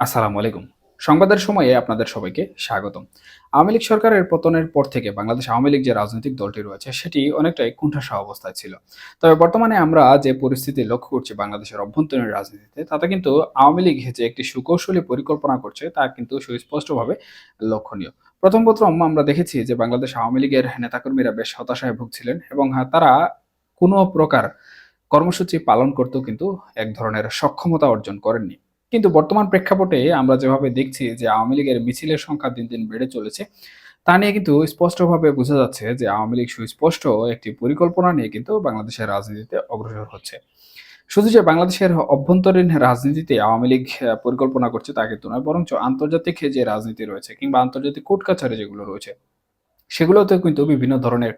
আসসালামু আলাইকুম। সংবাদের সময়ে আপনাদের সবাইকে স্বাগতম। আওয়ামী লীগ সরকারের পতনের পর থেকে বাংলাদেশ আওয়ামী লীগ যে রাজনৈতিক দলটি রয়েছে, সেটি অনেকটাই কুণ্ঠাসা অবস্থায় ছিল। তবে বর্তমানে আমরা যে পরিস্থিতি লক্ষ্য করছি বাংলাদেশের অভ্যন্তরীণ রাজনীতিতে, তাতে কিন্তু আওয়ামী লীগ যে একটি সুকৌশলী পরিকল্পনা করছে, তা কিন্তু সুস্পষ্টভাবে লক্ষণীয়। প্রথম প্রথম আমরা দেখেছি যে বাংলাদেশ আওয়ামী লীগের নেতাকর্মীরা বেশ হতাশায় ভুগছিলেন এবং তারা কোনো প্রকার কর্মসূচি পালন করতেও কিন্তু এক ধরনের সক্ষমতা অর্জন করেননি। কিন্তু বর্তমান প্রেক্ষাপটে আমরা যেভাবে দেখছি যে আওয়ামী লীগের মিছিলের সংখ্যা দিন দিন বেড়ে চলেছে, তা নিয়ে কিন্তু স্পষ্টভাবে বোঝা যাচ্ছে যে আওয়ামী লীগ সুস্পষ্ট একটি পরিকল্পনা নিয়ে কিন্তু বাংলাদেশের রাজনীতিতে অগ্রসর হচ্ছে। শুধু যে বাংলাদেশের অভ্যন্তরীণ রাজনীতিতে আওয়ামী লীগ পরিকল্পনা করছে তা কিন্তু নয়, বরঞ্চ আন্তর্জাতিক যে রাজনীতি রয়েছে কিংবা আন্তর্জাতিক কোর্ট কাছারি যেগুলো রয়েছে সেগুলোতে কিন্তু বিভিন্ন ধরনের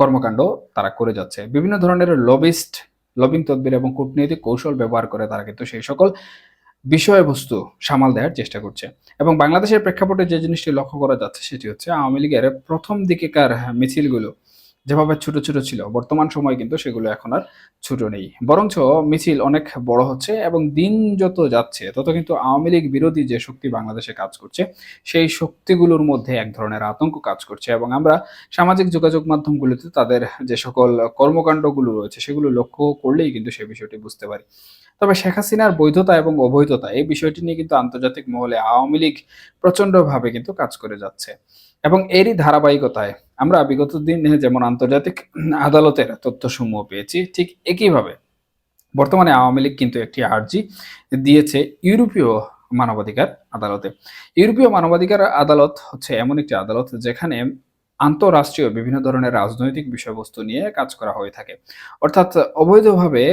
কর্মকাণ্ড তারা করে যাচ্ছে। বিভিন্ন ধরনের লবিস্ট লবিং তদবির এবং কূটনৈতিক কৌশল ব্যবহার করে তারা কিন্তু সেই সকল বিষয়বস্তু সামাল দেওয়ার চেষ্টা করছে। এবং বাংলাদেশের প্রেক্ষাপটে যে জিনিসটি লক্ষ্য করা যাচ্ছে সেটি হচ্ছে আওয়ামী লীগের প্রথম দিকেকার মিছিলগুলো। যেভাবে ছোট ছোট ছিল, বর্তমান সময় কিন্তু সেগুলো এখন আর ছোট নেই। বরঞ্চ মিছিল অনেক বড় হচ্ছে এবং দিন যত যাচ্ছে, তত কিন্তু আওয়ামী লীগ বিরোধী যে শক্তি বাংলাদেশে কাজ করছে, সেই শক্তিগুলোর মধ্যে এক ধরনের আতঙ্ক কাজ করছে। এবং আমরা সামাজিক যোগাযোগ মাধ্যমগুলোতে তাদের যে সকল কর্মকাণ্ডগুলো রয়েছে, সেগুলো লক্ষ্য করলেই কিন্তু সে বিষয়টি বুঝতে পারি। তবে শেখ হাসিনার বৈধতা এবং অবৈধতা, এই বিষয়টি নিয়ে কিন্তু আন্তর্জাতিক মহলে আওয়ামী লীগ প্রচন্ডভাবে কিন্তু কাজ করে যাচ্ছে। এবং এরই ধারাবাহিকতায় আমরা বিগত দিনে যেমন আন্তর্জাতিক আদালতের তথ্যসমূহ পেয়েছি, ঠিক একইভাবে বর্তমানে আওয়ামী লীগ কিন্তু একটি আর্জি দিয়েছে ইউরোপীয় মানবাধিকার আদালতে। ইউরোপীয় মানবাধিকার আদালত হচ্ছে এমন একটি আদালত যেখানে আন্তঃরাষ্ট্রীয় বিভিন্ন ধরনের রাজনৈতিক বিষয়বস্তু নিয়ে কাজ করা হয়ে থাকে। অর্থাৎ অবৈধভাবে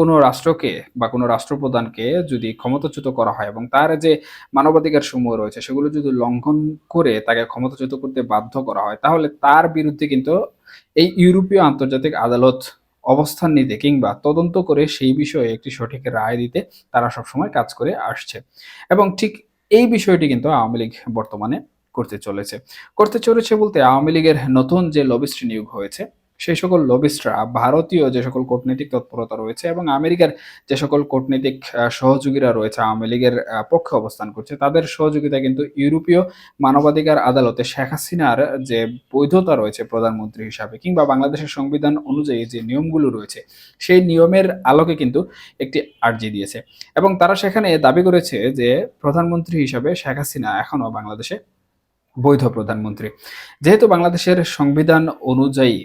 কোনো রাষ্ট্রকে বা কোনো রাষ্ট্রপ্রধানকে যদি ক্ষমতাচ্যুত করা হয় এবং তার যে মানবাধিকার সমূহ রয়েছে সেগুলো যদি লঙ্ঘন করে তাকে ক্ষমতাচ্যুত করতে বাধ্য করা হয়, তাহলে তার বিরুদ্ধে কিন্তু এই ইউরোপীয় আন্তর্জাতিক আদালত অবস্থান নিতে কিংবা তদন্ত করে সেই বিষয়ে একটি সঠিক রায় দিতে তারা সবসময় কাজ করে আসছে। এবং ঠিক এই বিষয়টি কিন্তু আওয়ামী লীগ বর্তমানে করতে চলেছে। করতে চলেছে বলতে আওয়ামী লীগের নতুন যে লবিস্ট নিয়োগ হয়েছে সেই সকল লবিস্টরা ভারতীয় যে সকল কূটনৈতিক তৎপরতা রয়েছে এবং আমেরিকার যে সকল কূটনৈতিক সহযোগীরা রয়েছে, আওয়ামী লীগের পক্ষে অবস্থান করছে, তাদের সহযোগিতা কিন্তু ইউরোপীয় মানবাধিকার আদালতে শেখ হাসিনার যে বৈধতা রয়েছে প্রধানমন্ত্রী হিসাবে কিংবা বাংলাদেশের সংবিধান অনুযায়ী যে নিয়মগুলো রয়েছে, সেই নিয়মের আলোকে কিন্তু একটি আর্জি দিয়েছে। এবং তারা সেখানে দাবি করেছে যে প্রধানমন্ত্রী হিসাবে শেখ হাসিনা এখনও বাংলাদেশে বৈধ প্রধানমন্ত্রী। যেহেতু বাংলাদেশের সংবিধান অনুযায়ী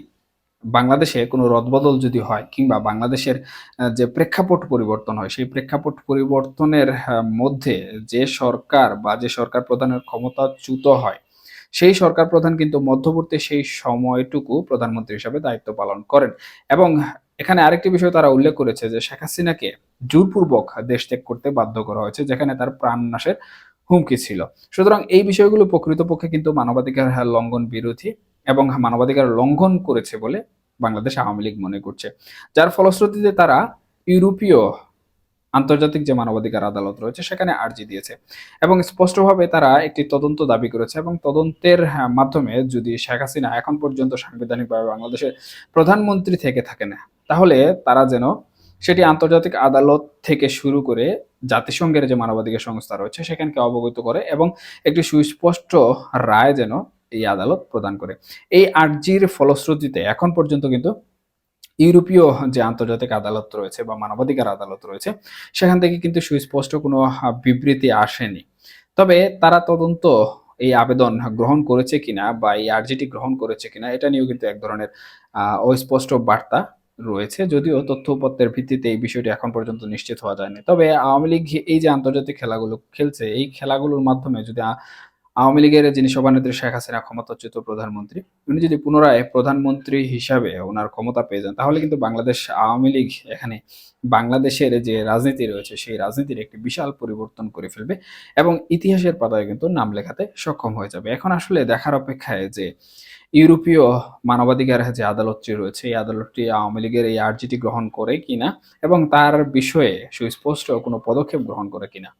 বাংলাদেশে কোনো রদবদল যদি হয় কিংবা বাংলাদেশের যে প্রেক্ষাপট পরিবর্তন হয়, সেই প্রেক্ষাপট পরিবর্তনের মধ্যে যে সরকার বা যে সরকার প্রধানের ক্ষমতা চ্যুত হয়, সেই সরকার প্রধান কিন্তু মধ্যবর্তী সেই সময়টুকু প্রধানমন্ত্রী হিসাবে দায়িত্ব পালন করেন। এবং এখানে আরেকটি বিষয় তারা উল্লেখ করেছে যে শেখ হাসিনাকে জোরপূর্বক দেশ ত্যাগ করতে বাধ্য করা হয়েছে, যেখানে তার প্রাণনাশের হুমকি ছিল। সুতরাং এই বিষয়গুলো প্রকৃতপক্ষে কিন্তু মানবাধিকার লঙ্ঘন বিরোধী এবং মানবাধিকার লঙ্ঘন করেছে বলে বাংলাদেশ আওয়ামী লীগ মনে করছে। যার ফলশ্রুতিতে তারা ইউরোপীয় আন্তর্জাতিক যে মানবাধিকার আদালত রয়েছে, সেখানে আর্জি দিয়েছে। এবং স্পষ্টভাবে তারা একটি তদন্ত দাবি করেছে এবং তদন্তের মাধ্যমে যদি শেখ হাসিনা এখন পর্যন্ত সাংবিধানিকভাবে বাংলাদেশের প্রধানমন্ত্রী থেকে থাকেন, তাহলে তারা যেন সেটি আন্তর্জাতিক আদালত থেকে শুরু করে জাতিসংঘের যে মানবাধিকার সংস্থা রয়েছে, সেখানকে অবগত করে এবং একটি সুস্পষ্ট রায় যেন এই আদালত প্রদান করে। এই আর্জির ফলশ্রুতিতে এখন পর্যন্ত কিন্তু ইউরোপীয় যে আন্তর্জাতিক আদালত রয়েছে বা মানবাধিকার আদালত রয়েছে, সেখান থেকে কিন্তু সুস্পষ্ট কোনো বিবৃতি আসেনি। তবে তারা তদন্ত এই আবেদন গ্রহণ করেছে কিনা বা এই আর্জিটি গ্রহণ করেছে কিনা, এটা নিয়েও কিন্তু এক ধরনের অস্পষ্ট বার্তা রয়েছে, যদিও তথ্য উপাত্তের ভিত্তিতে এই বিষয়টি এখন পর্যন্ত নিশ্চিত হওয়া যায়নি। তবে আওয়ামী লীগ এই যে আন্তর্জাতিক খেলাগুলো খেলছে, এই খেলাগুলোর মাধ্যমে যদি আওয়ামী লীগের যিনি সভানেত্রী শেখ হাসিনা, ক্ষমতাচ্যুত প্রধানমন্ত্রী, উনি যদি পুনরায় প্রধানমন্ত্রী হিসাবে ওনার ক্ষমতা পেয়ে যান, তাহলে কিন্তু বাংলাদেশ আওয়ামী লীগ এখানে বাংলাদেশের যে রাজনীতি রয়েছে, সেই রাজনীতির একটি বিশাল পরিবর্তন করে ফেলবে এবং ইতিহাসের পাতায় কিন্তু নাম লেখাতে সক্ষম হয়ে যাবে। এখন আসলে দেখার অপেক্ষায় যে ইউরোপীয় মানবাধিকার যে আদালতটি রয়েছে, এই আদালতটি আওয়ামী লীগের এই আর্জিটি গ্রহণ করে কিনা এবং তার বিষয়ে সুস্পষ্ট কোনো পদক্ষেপ গ্রহণ করে কিনা